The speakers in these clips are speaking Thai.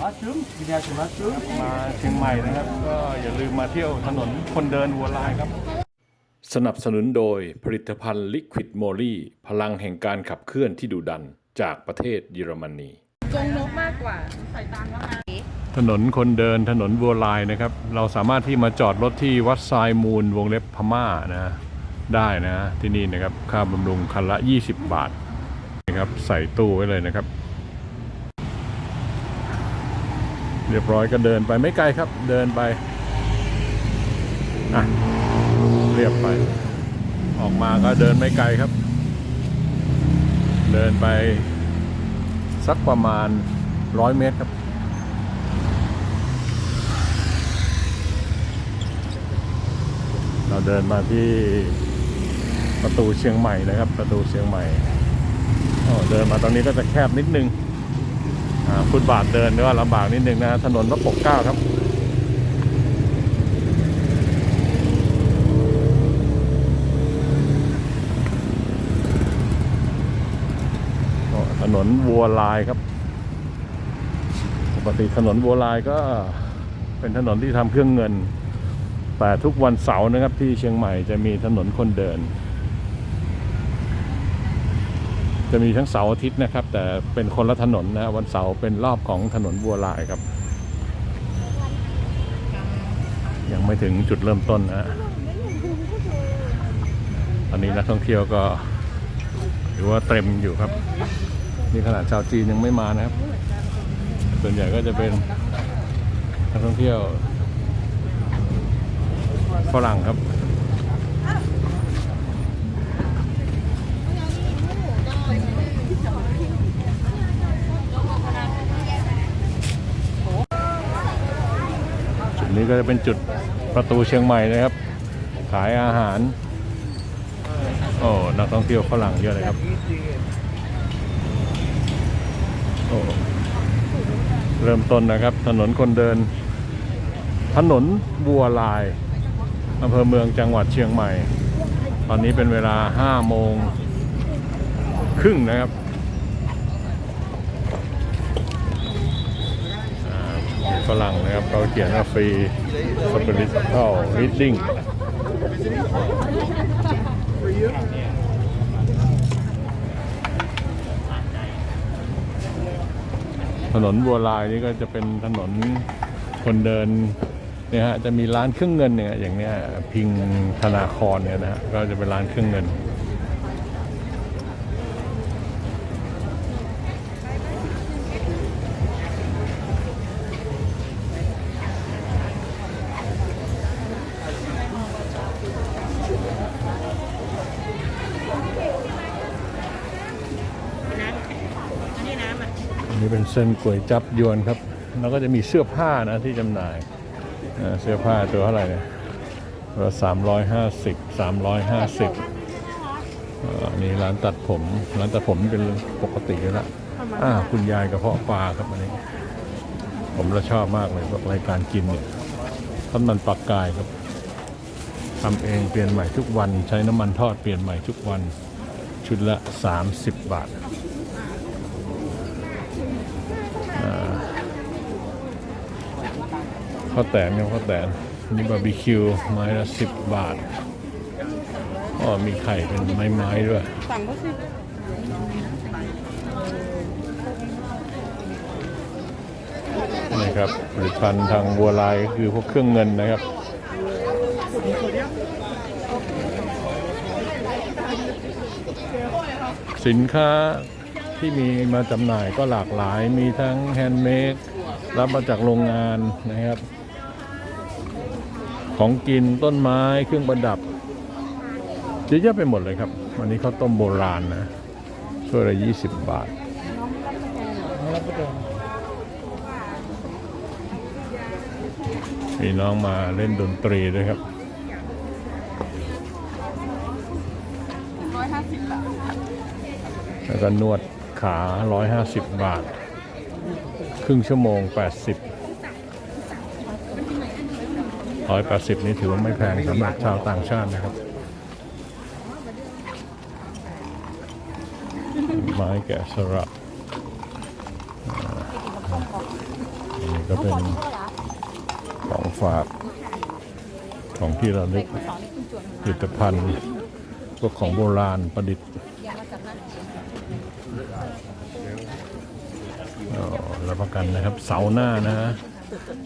มาถึงวิทยาชมาถึงมาเชียงใหม่นะครับ ก็อย่าลืมมาเที่ยวถนนคนเดินวัวลายครับ สนับสนุนโดยผลิตภัณฑ์ลิควิดโมลี่พลังแห่งการขับเคลื่อนที่ดุดันจากประเทศเยอรมนีจงนกมากกว่าใส่ตังค์แล้วไงถนนคนเดินถนนวัวลายนะครับ เราสามารถที่มาจอดรถที่วัดทรายมูลวงเล็บพม่านะได้นะที่นี่นะครับค่าบำรุงคันละ 20 บาทนะครับใส่ตู้ไว้เลยนะครับ เรียบร้อยก็เดินไปไม่ไกลครับ เดินไปอะเรียบไป ออกมาก็เดินไม่ไกลครับ เดินไปสักประมาณร้อยเมตรครับเราเดินมาที่ประตูเชียงใหม่นะครับ ประตูเชียงใหม่เดินมาตรงนี้ก็จะแคบนิดนึง ฟุตบาทเดินก็ลำบากนิดนึงนะ ถนนพระปกเก้าครับถนนวัวลายครับ ปกติถนนวัวลายก็เป็นถนนที่ทำเครื่องเงิน แต่ทุกวันเสาร์นะครับที่เชียงใหม่จะมีถนนคนเดิน จะมีทั้งเสาร์อาทิตย์นะครับ แต่เป็นคนละถนนนะวันเสาร์เป็นรอบของถนนบัวลายครับ ยังไม่ถึงจุดเริ่มต้นนะฮะตอนนี้นักท่องเที่ยวก็ถือว่าเต็มอยู่ครับ นี่ขนาดชาวจีนยังไม่มานะครับ ส่วนใหญ่ก็จะเป็นนักท่องเที่ยวฝรั่งครับ จุดนี้ก็จะเป็นจุดประตูเชียงใหม่นะครับ ขายอาหาร โอ้นักท่องเที่ยวฝรั่งเยอะเลยครับโอ้เริ่มต้นนะครับ ถนนคนเดิน ถนนบัวลายอำเภอเมืองจังหวัดเชียงใหม่ ตอนนี้เป็นเวลา5โมงครึ่งนะครับอ่า ฝรั่งนะครับเขาเขียนว่าฟรีสปิริตเข้ารีดดิ้งถนนบัวลายนี่ก็จะเป็นถนนคนเดินเนี่ยฮะจะมีร้านเครื่องเงินเนี่ยอย่างเนี้ยพิงธนาคารเนี่ยนะฮะก็จะเป็นร้านเครื่องเงิน อันนี้เป็นเส้นก๋วยจับยวนครับ แล้วก็จะมีเสื้อผ้านะที่จำหน่ายเสื้อผ้าตัวเท่าไหร่เนี่ยตัวสามร้อยห้าสิบสามร้อยห้าสิบนี่ร้านตัดผม ร้านตัดผมเป็นปกติอยู่แล้วอ่าคุณยายกระเพาะปลาครับอันนี้ ผมละชอบมากเลยพวกรายการกินเนี่ยทอดมันปลากกายครับทำเองเปลี่ยนใหม่ทุกวัน ใช้น้ำมันทอดเปลี่ยนใหม่ทุกวัน ชุดละ 30 บาท ข้าวแตนครับข้าวแตนนี่บาร์บีคิวไม้ละสิบบาทอ๋อมีไข่เป็นไม้ๆด้วยสั่งก็สินี่ครับผลิตภัณฑ์ทางบัวลายก็คือพวกเครื่องเงินนะครับสินค้าที่มีมาจำหน่ายก็หลากหลายมีทั้งแฮนด์เมดรับมาจากโรงงานนะครับ ของกินต้นไม้เครื่องประดับเยอะแยะไปหมดเลยครับ วันนี้ข้าวต้มโบราณนะช่วยละยี่สิบบาทมีน้องมาเล่นดนตรีด้วยครับแล้วก็นวดขา 150 บาท ครึ่งชั่วโมง 80 180 นี่ถือว่าไม่แพงสำหรับชาวต่างชาตินะครับ ไม้แกะสลักนี่ก็เป็นของฝากของที่ระลึกผลิตภัณฑ์พวกของโบราณประดิษฐ์อ๋อรับประกันนะครับ เสาหน้านะฮะ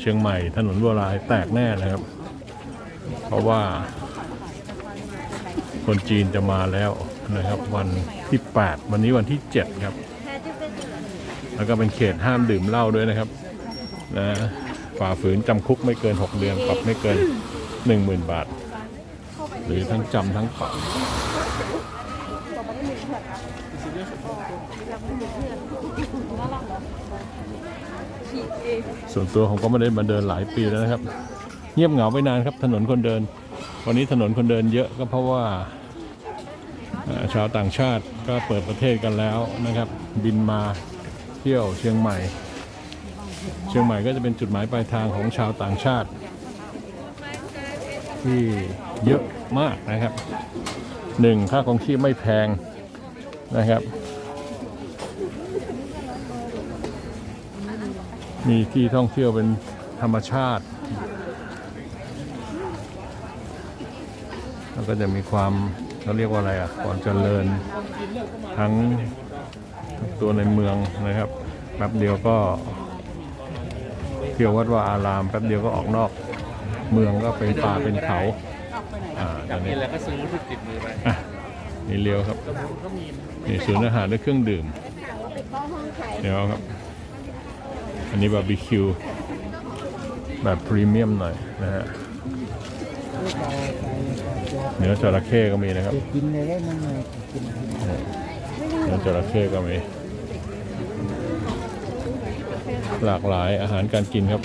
เชียงใหม่ถนนบัวลายแตกแน่นะครับ เพราะว่า คนจีนจะมาแล้วนะครับ วันที่ 8 วันนี้วันที่ 7 ครับ แล้วก็เป็นเขตห้ามดื่มเหล้าด้วยนะครับนะฝ่าฝืนจำคุกไม่เกิน 6 เดือนปรับไม่เกิน 10,000 บาท หรือทั้งจำทั้งปรับ ส่วนตัวผมก็ไม่ได้มาเดินหลายปีแล้วนะครับ เงียบเหงาไปนานครับถนนคนเดิน วันนี้ถนนคนเดินเยอะก็เพราะว่าชาวต่างชาติก็เปิดประเทศกันแล้วนะครับ บินมาเที่ยวเชียงใหม่ เชียงใหม่ก็จะเป็นจุดหมายปลายทางของชาวต่างชาติ ที่เยอะมากนะครับหนึ่งค่าของชีพไม่แพงนะครับ มีที่ท่องเที่ยวเป็นธรรมชาติ แล้วก็จะมีความเขาเรียกว่าอะไรอะความเจริญทั้งตัวในเมืองนะครับแป๊บเดียวก็เที่ยววัดว่าอารามแป๊บเดียวก็ออกนอก เมืองก็เป็นป่าเป็นเขาอ่าตอนนี้แล้วก็ซื้อที่ติดมือไปอะนี่เลี้ยวครับนี่ศูนย์อาหารและเครื่องดื่มเดี๋ยวครับ อันนี้บาร์บีคิวแบบพรีเมียมหน่อยนะฮะเนื้อจระเข้ก็มีนะครับกินเลยได้มั้งไงกินเนื้อจระเข้ก็มี หลากหลายอาหารการกินครับ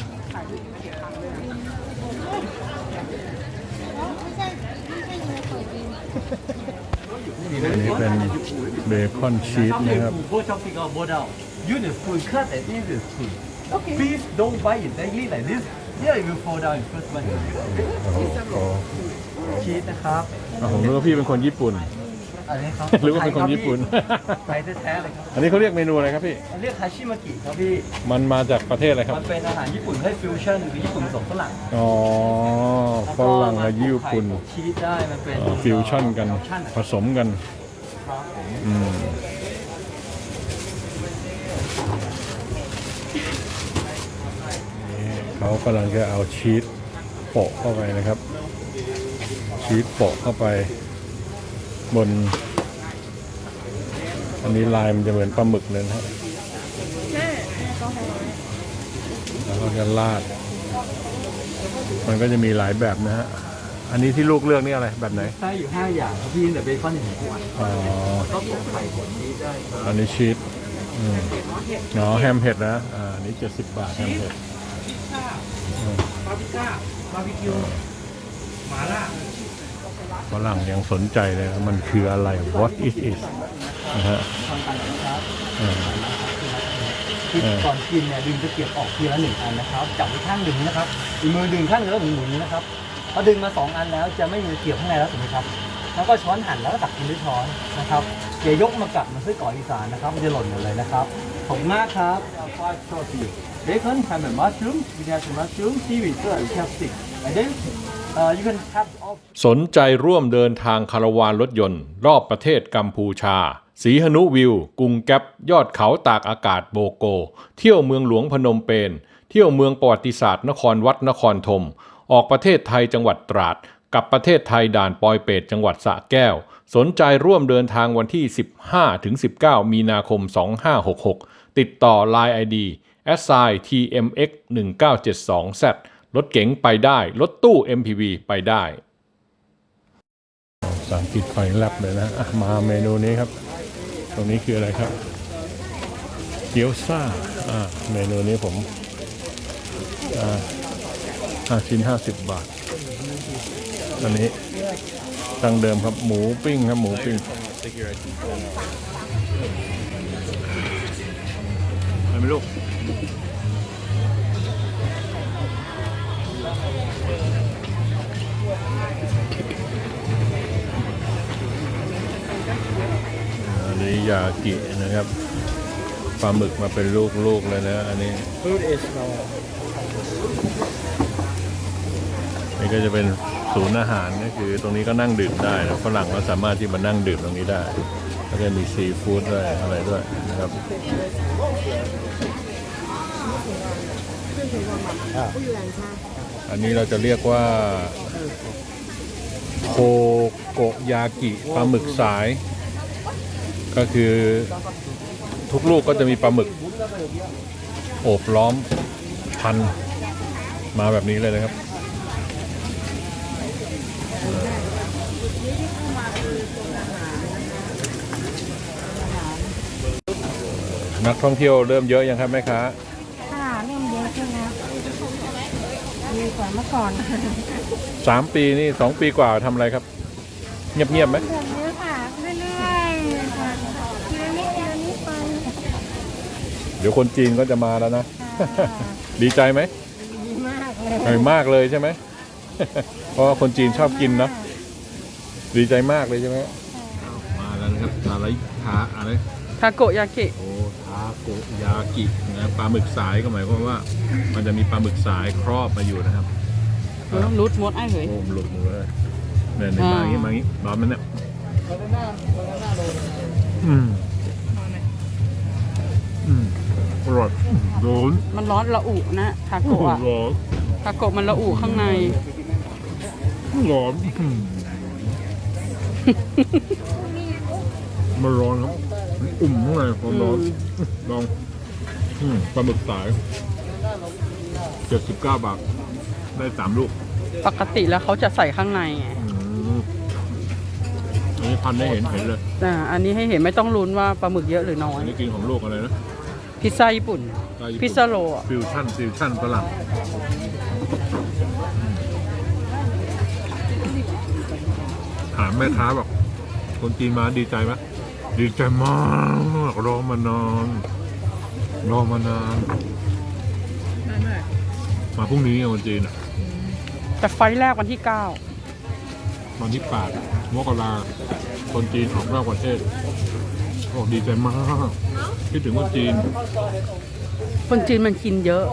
อันนี้เป็นเบคอนชีสนะครับ โบช็อปปิ้งเอาโบดาว use the spoon cut and eat the spoon please don't bite it directly like this yeah it will fall down in first one โอ้โหชีสนะครับ อะผมรู้ว่าพี่เป็นคนญี่ปุ่น อันนี้ครับหรือว่าเป็นคนญี่ปุ่น ไทยแท้ๆเลยครับ อันนี้เขาเรียกเมนูอะไรครับพี่ เรียกฮาชิมากิครับพี่ มันมาจากประเทศอะไรครับ มันเป็นอาหารญี่ปุ่นให้ฟิวชั่นคือญี่ปุ่นผสมฝรั่งอ๋อฝรั่งกับญี่ปุ่นแล้วก็มาไข่ชีสได้ มันเป็นอ๋อฟิวชั่นกันฟิวชั่นผสมกัน ครับผม อืม เขากำลังจะเอาชีสโปะเข้าไปนะครับ ชีสโปะเข้าไปบน อันนี้ลายมันจะเหมือนปลาหมึกเลยนะฮะแล้วก็จะราด มันก็จะมีหลายแบบนะฮะ อันนี้ที่ลูกเลือกนี่อะไรแบบไหนไส้อยู่ห้าอย่างครับพี่แต่เบคอนอย่างขวดอ๋อก็ผมไข่ผลชีสได้ครับอันนี้ชีสอืมอ๋อแฮมเห็ดนะ อ่าอันนี้เจ็ดสิบบาทแฮมเห็ด บาร์บีก้าบาร์บีคิวหมาล่าฝรั่งยังสนใจเลยนะมันคืออะไร what is it นะฮะทำกันนะครับอ่าคือก่อนกินเนี่ยดึงตะเกียบออกทีละหนึ่งอันนะครับ จับไว้ข้างหนึ่งนะครับอีกมือดึงข้างหนึงแล้วหมุนหมุนๆนะครับพอดึงมาสองอันแล้วจะไม่มีตะเกียบข้างในแล้วถูกไหมครับ แล้วก็ช้อนหั่นแล้วก็ตักกินด้วยช้อนนะครับอย่ายกมากลับมันไส้กรอกอีสานนะครับ มันจะหล่นหมดเลยนะครับ ขอบมากครับเบคอนแฮมและมัชรูมวิดีโอมัชรูมซีวิตเกอร์แคปซิก and then uh, you can have all สนใจร่วมเดินทางคาราวานรถยนต์ รอบประเทศกัมพูชา สีหนุวิว กรุงแก๊ปยอดเขาตากอากาศโบโก เที่ยวเมืองหลวงพนมเปญ เที่ยวเมืองประวัติศาสตร์นครวัดนครธม ออกประเทศไทยจังหวัดตราด กับประเทศไทยด่านปอยเปตจังหวัดสระแก้ว สนใจร่วมเดินทางวันที่ 15-19 มีนาคม 2566 ติดต่อ Line ID s i tmx 1972 z รถเก๋งไปได้ รถตู้ MPV ไปได้สามกิดไฟแลบเลยนะะมาเมนูนี้ครับ ตรงนี้คืออะไรครับ เกี๊ยวซ่าอ่าเมนูนี้ผมอ่าห้าชิ้นห้าสิบบาท อันนี้ดังเดิมครับหมูปิ้งครับหมูปิ้ง ไปไหมลูกอันนี้ยากินะครับปลาหมึกมาเป็นลูกๆเลยนะอันนี้ food is no นี่ก็จะเป็นศูนย์อาหารก็คือตรงนี้ก็นั่งดื่มได้นะฝรั่งก็สามารถที่มานั่งดื่มตรงนี้ได้ แล้วก็มีซีฟู้ดด้วยอะไรด้วยนะครับ อันนี้เราจะเรียกว่า โคโกยากิปลาหมึกสาย ก็คือทุกลูกก็จะมีปลาหมึก โอบล้อมพัน มาแบบนี้เลยนะครับนักท่องเที่ยวเริ่มเยอะยังครับแม่ค้า ค่ะเริ่มเยอะขึ้นแล้วดี กว่าเมื่อก่อนสามปีนี่สองปีกว่าทำอะไรครับ เงียบๆไหมเดือนเยอะค่ะเรื่อยๆค่ะทีละนิดทีละนิดไปเดี๋ยวคนจีนก็จะมาแล้วนะ ค่ะดีใจไหมดีมากเลยใหญ่มากเลยใช่ไหม เพราะว่าคนจีนชอบกินเนอะดีใจมากเลยใช่ไหมมาแล้วนะครับอะไรทาอะไร ทาโกยากิโอทา โกยากินะปลาหมึกสายก็หมายความว่า มันจะมีปลาหมึกสายครอบมาอยู่นะครับรูดมดไอ้เหยโอ้มหลุดหมดเลยเนี่ยเนี่ยมาอย่างงี้มาอย่างงี้ร้อนมันเนี่ยอืมอืมอร่อยร้อนมันร้อนระอุนะทาโกะอะร้อนทาโกะมันระอุข้างในร้อนอืมมันร้อนครับมัน อุ่มข้างในความร้อนลองอืมปลาหมึกสายเจ็ดสิบเก้าบาท ได้สามลูกปกติแล้วเขาจะใส่ข้างในไงอืมอันนี้พันได้เห็นเห็นเลย อ่าอันนี้ให้เห็นไม่ต้องลุ้นว่าปลาหมึกเยอะหรือน้ออัย นนี้กินของลูกอะไรนะพิซซ่าญี่ปุ่นไก่ญี่ปุ่นพิซซ่าโรอะฟิวชั่นฟิวชั่นฝรั่งถามแม่ค้าบอกคนจีนมาดีใจไหม ดีใจมากรอมานานรอมานานมาพรุ่งนี้อะคนจีนอะแต่ไฟล์แรกวันที่วันที่แปดมกราคนจีนออกนอกประเทศโอ้ดีใจมากคิดถึงคนจีน9คนจีนมันกินเยอะ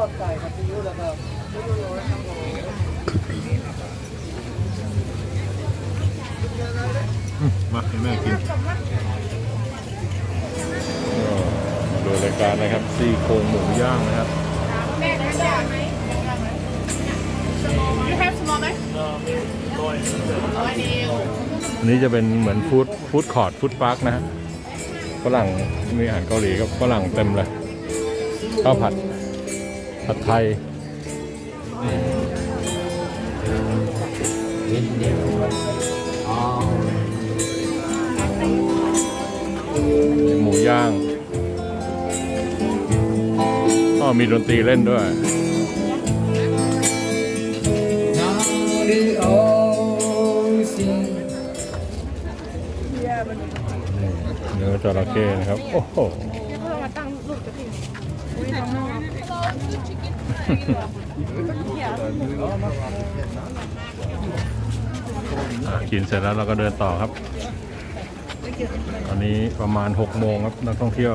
อืมมาให้แม่กินมา ดูรายการนะครับซี่โครงหมูย่างนะครับอันนี้จะเป็นเหมือนฟู้ดฟู้ดคอร์ดฟู้ดพาร์คนะฮะฝรั่งมีอาหารเกาหลีกับฝรั่งเต็มเลยข้าวผัดผัดไทยหมูย่าง ก็มีดนตรีเล่นด้วย เนื้อจระเข้นะครับ โอ้โหกินเสร็จแล้วเราก็เดินต่อครับ ตอนนี้ประมาณ6โมงครับนักท่องเที่ยว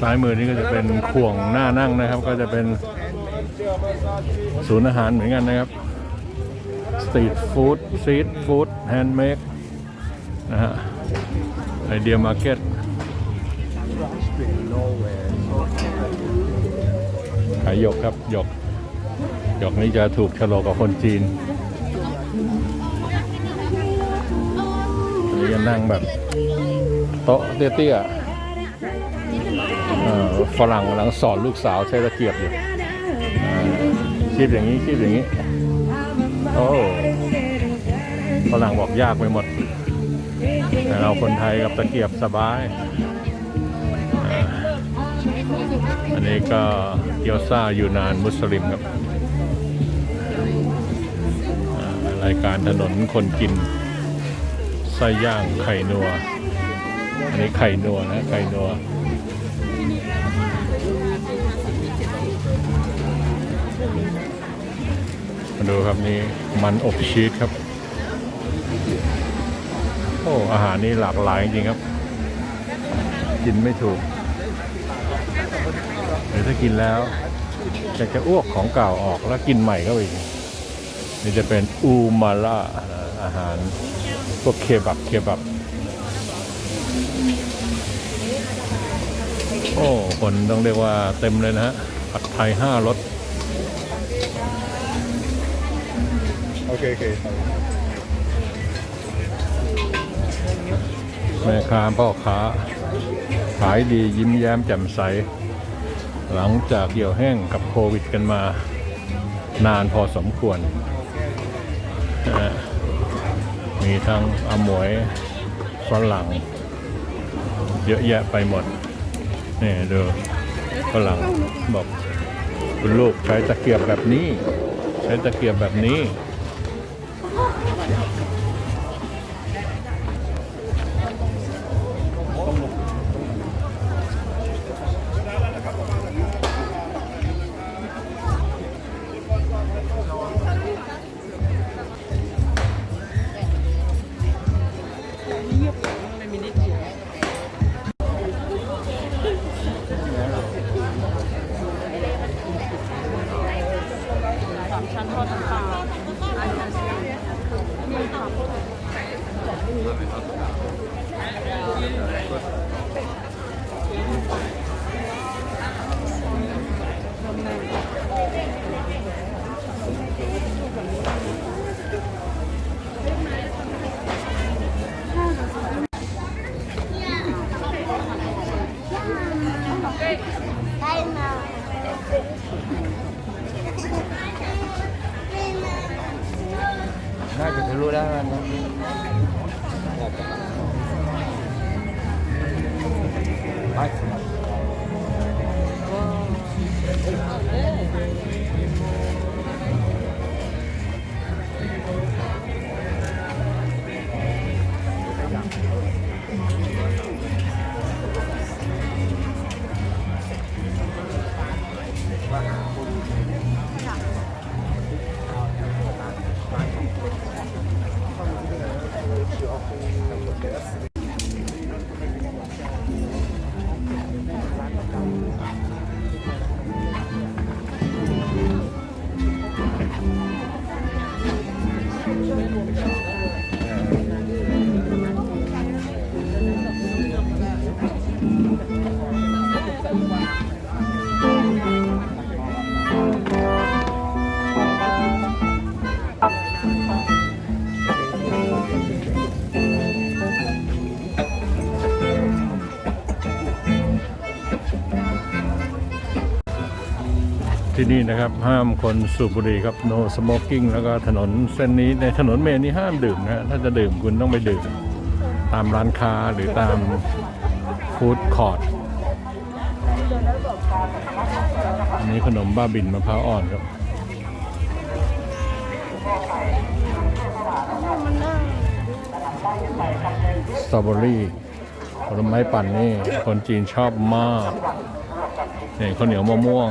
ซ้ายมือนี่ก็จะเป็นข่วงหน้านั่งนะครับ ก็จะเป็นศูนย์อาหารเหมือนกันนะครับสตรีทฟู้ดสตรีทฟู้ดแฮนด์เมดนะฮะไอเดียมาร์เก็ตขายหยกครับหยกหยกนี้จะถูกฉลกกับคนจีนนนี้จะนั่งแบบ โต๊ะเตี้ยๆ ฝรั่งกำลังสอนลูกสาวใช้ตะเกียบอยู่คีบอย่างนี้คีบอย่างนี้ โอ้ฝรั่งบอกยากไปหมด แต่เราคนไทยกับตะเกียบสบาย อันนี้ก็เกียวซ่ายูนานมุสลิมครับรายการถนนคนกินไส้ย่างไข่นัว นนี้ไข่นัวนะไข่นัวมาดูครับนี่มันอบชีสครับโอ้อาหารนี่หลากหลายจริงครับ กินไม่ถูกเดี๋ยวถ้ากินแล้วอยากจะอ้วกของเก่าออกแล้วกินใหม่เข้าไปอีกนี่จะเป็นอูมาล่าอาหารพวกเคบับเคบับ โอ้ คนต้องเรียกว่าเต็มเลยนะฮะ ผัดไทยห้ารส โอเคโอเคแม่ค้าพ่อค้า ขายดียิ้มแย้มแจ่มใส หลังจากเหี่ยวแห้งกับโควิดกันมา นานพอสมควรนะฮะมีทั้งอมวยฝรั่งเยอะแยะไปหมด นี่ดูฝรั่งบอก คุณลูกใช้ตะเกียบแบบนี้ ใช้ตะเกียบแบบนี้ ที่นี่ นะครับ ห้ามคนสูบบุหรี่ครับ no smoking แล้วก็ถนนเส้นนี้ในถนนเมนนี้ห้ามดื่มนะฮะถ้าจะดื่มคุณต้องไปดื่ม ตามร้านค้าหรือตามฟู้ดคอร์ทอันนี้ขนมบ้าบินมะพร้าวอ่อนครับสตรอเบอรี่ผลไม้ปั่นนี่ คนจีนชอบมากเนี่ยข้าวเหนียวมะม่วง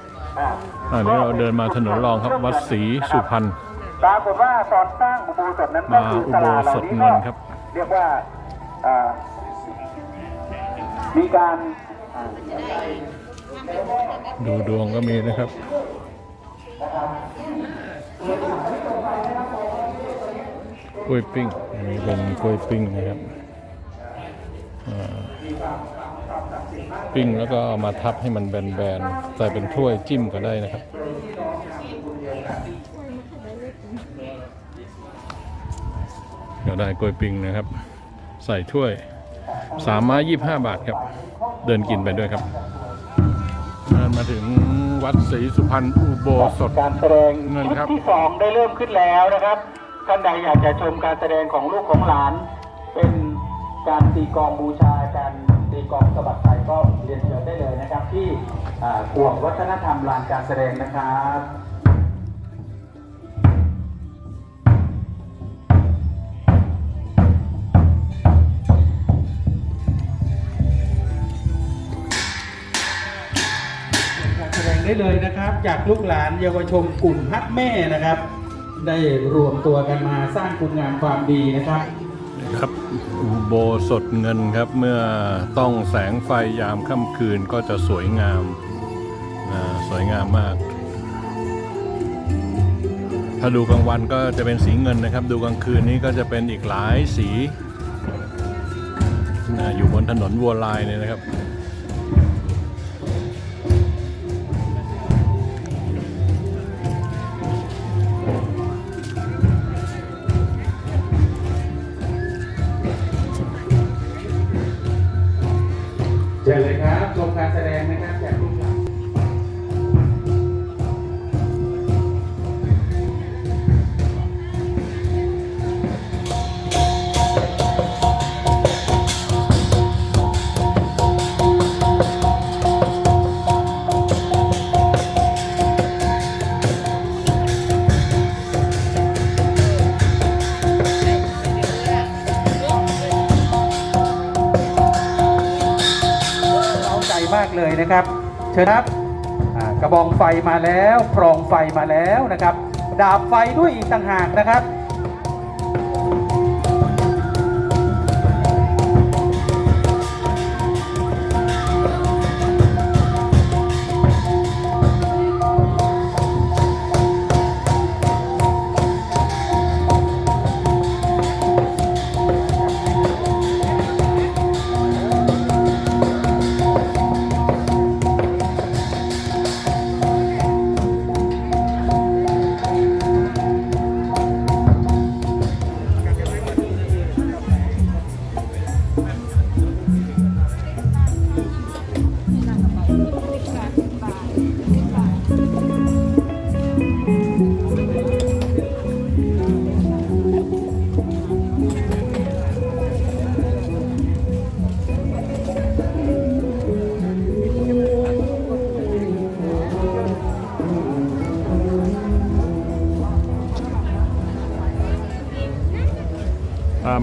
อันนี้เราเดินมาถนนรองครับวัดศรีสุพรรณปรากฏว่าตอนสร้างอุโบสถนั้นมาอุโบสถเงินครับ เรียกว่าอ่ามีการอ่าดูดวงก็มีนะครับ กล้วยปิ้งอันนี้เป็นกล้วยปิ้งนะครับอ่า ปิ้งแล้วก็เอามาทับให้มันแบนๆ ใส่เป็นถ้วยจิ้มก็ได้นะครับก็ได้กล้วยปิ้งนะครับ ใส่ถ้วยสามไม้ยี่ห้าบาทครับ เดินกินไปด้วยครับมาถึงวัดศรีสุพรรณอุโบสถการแสดงนั่นชุดครับที่สองได้เริ่มขึ้นแล้วนะครับท่านใดอยากจะชมการแสดงของลูกของหลาน เป็นการตีกองบูชา กรตีกลองสะบัดไทยก็เรียนเชิญได้เลยนะครับ ที่อ่าขวงวัฒนธรรมลานการแสดงนะครับแสดงได้เลยนะครับจากลูกหลานเยาวชนกลุ่มฮักแม่นะครับ ได้รวมตัวกันมาสร้างคุณงามความดีนะครับ ครับ อุโบสถเงินครับ เมื่อต้องแสงไฟยามค่ำคืนก็จะสวยงามสวยงามมาก ถ้าดูกลางวันก็จะเป็นสีเงินนะครับ ดูกลางคืนนี้ก็จะเป็นอีกหลายสี อยู่บนถนนวัวลายเนี่ยนะครับ นะครับ เชิญครับกระบองไฟมาแล้วพรองไฟมาแล้วนะครับ ดาบไฟด้วยอีกต่างหากนะครับ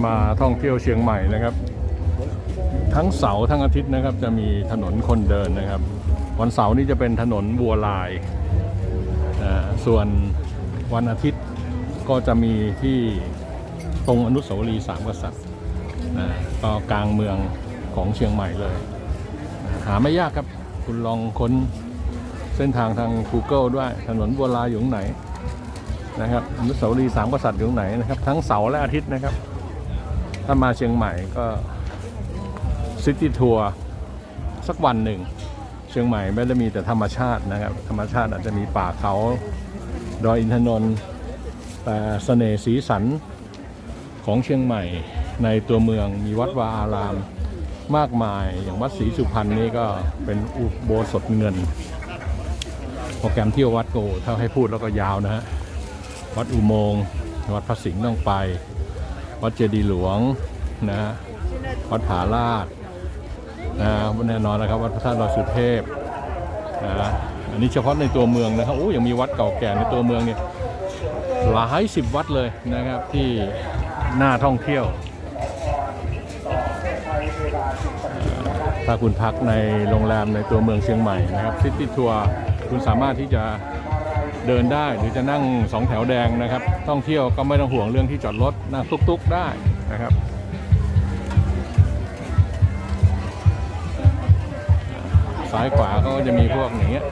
มาท่องเที่ยวเชียงใหม่นะครับ ทั้งเสาร์ทั้งอาทิตย์นะครับ จะมีถนนคนเดินนะครับ วันเสาร์นี่จะเป็นถนนบัวลายอ่าส่วนวันอาทิตย์ก็จะมีที่ตรงอนุสาวรีย์สามกษัตริย์นะก็กลางเมืองของเชียงใหม่เลย หาไม่ยากครับคุณลองค้นเส้นทางทาง Google ด้วยถนนบัวลายอยู่ไหนนะครับอนุสาวรีย์สามกษัตริย์อยู่ไหนนะครับ ทั้งเสาร์และอาทิตย์นะครับ ถ้ามาเชียงใหม่ก็ซิตี้ทัวร์สักวันหนึ่ง เชียงใหม่ไม่ได้มีแต่ธรรมชาตินะครับ ธรรมชาติอาจจะมีป่าเขาดอยอินทนนท์แต่เสน่ห์สีสันของเชียงใหม่ในตัวเมืองมีวัดวาอารามมากมายอย่างวัดศรีสุพรรณนี่ก็เป็นอุโบสถเงิน โปรแกรมเที่ยววัดโกถ้าให้พูดแล้วก็ยาวนะฮะวัดอุโมงค์วัดพระสิงห์ต้องไป วัดเจดีย์หลวงนะฮะวัดผาลาดนะแน่นอนนะครับวัดพระธาตุดอยสุเทพนะอันนี้เฉพาะในตัวเมืองนะครับโอ้ยังมีวัดเก่าแก่ในตัวเมืองเนี่ยหลายสิบวัดเลยนะครับที่น่าท่องเที่ยว ถ้าคุณพักในโรงแรมในตัวเมืองเชียงใหม่นะครับซิตี้ทัวร์คุณสามารถที่จะ เดินได้หรือจะนั่งสองแถวแดงนะครับ ท่องเที่ยวก็ไม่ต้องห่วงเรื่องที่จอดรถนั่งตุกๆได้นะครับซ้ายขวาก็จะมีพวกอย่างเงี้ย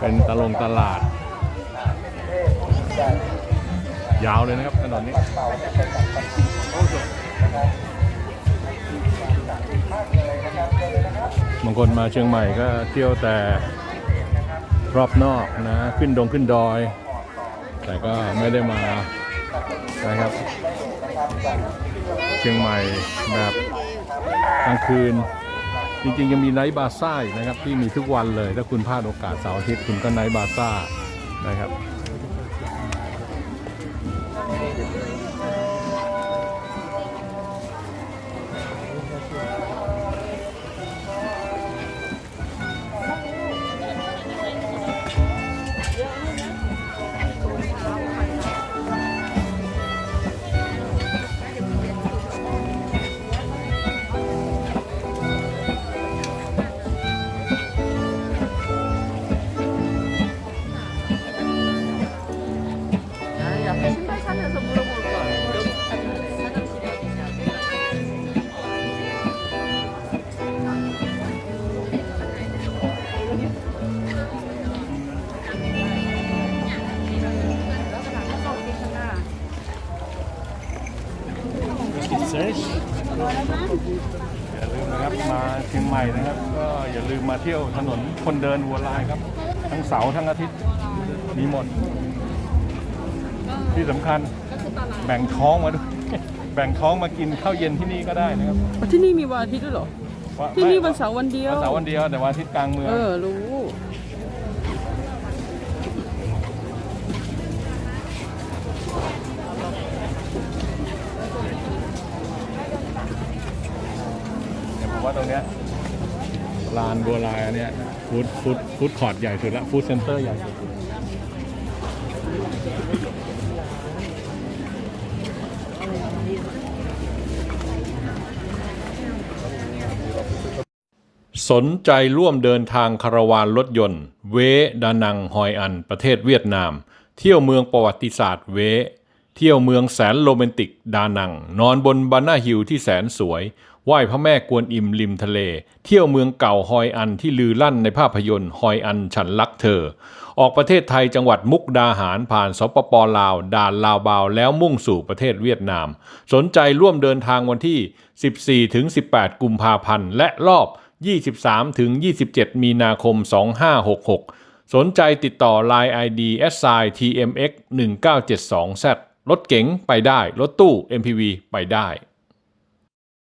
เป็นตลงตลาด ยาวเลยนะครับถนนนี้บางคนมาเชียงใหม่ก็เที่ยวแต่ รอบนอกนะ ขึ้นดงขึ้นดอย แต่ก็ไม่ได้มานะครับเชียงใหม่แบบกลางคืน จริงๆ ยังมีไนท์บาซ่าอีกนะครับ ที่มีทุกวันเลย ถ้าคุณพลาดโอกาสเสาร์อาทิตย์คุณก็ไนท์บาซ่านะครับ ม่นะครับ ก็อย่าลืมมาเที่ยวถนนคนเดินวัวลายครับ ทั้งเสาร์ทั้งอาทิตย์มีหมด ที่สำคัญแบ่งท้องมาด้วย แบ่งท้องมากินข้าวเย็นที่นี่ก็ได้นะครับ ที่นี่มีวันอาทิตย์ด้วยเหรอว่าที่นี่ไม่วันเสาร์วันเดียว วันเสาร์วันเดียวแต่วันอาทิตย์กลางเมือง เออรู้ เนี่ยผมว่าตรงเนี้ยลานบัวลายอันเนี่ย ฟู้ดฟู้ดฟู้ดคอร์ทใหญ่สุดละฟู้ดเซ็นเตอร์ใหญ่สุดสนใจร่วมเดินทางคาราวานรถยนต์ เวดานังฮอยอัน ประเทศเวียดนาม เที่ยวเมืองประวัติศาสตร์เว เที่ยวเมืองแสนโรแมนติกดานัง นอนบนบานาฮิลที่แสนสวย ไหว้พระแม่กวนอิมริมทะเล เที่ยวเมืองเก่าฮอยอันที่ลือลั่นในภาพยนตร์ฮอยอันฉันรักเธอ ออกประเทศไทยจังหวัดมุกดาหารผ่านสปปลาว ด่านลาวบาวแล้วมุ่งสู่ประเทศเวียดนาม สนใจร่วมเดินทางวันที่ 14ถึง18 กุมภาพันธ์ และรอบ 23ถึง27 มีนาคม 2566 สนใจติดต่อ Line ID s i TMX 1972Z รถเก๋งไปได้ รถตู้ MPV ไปได้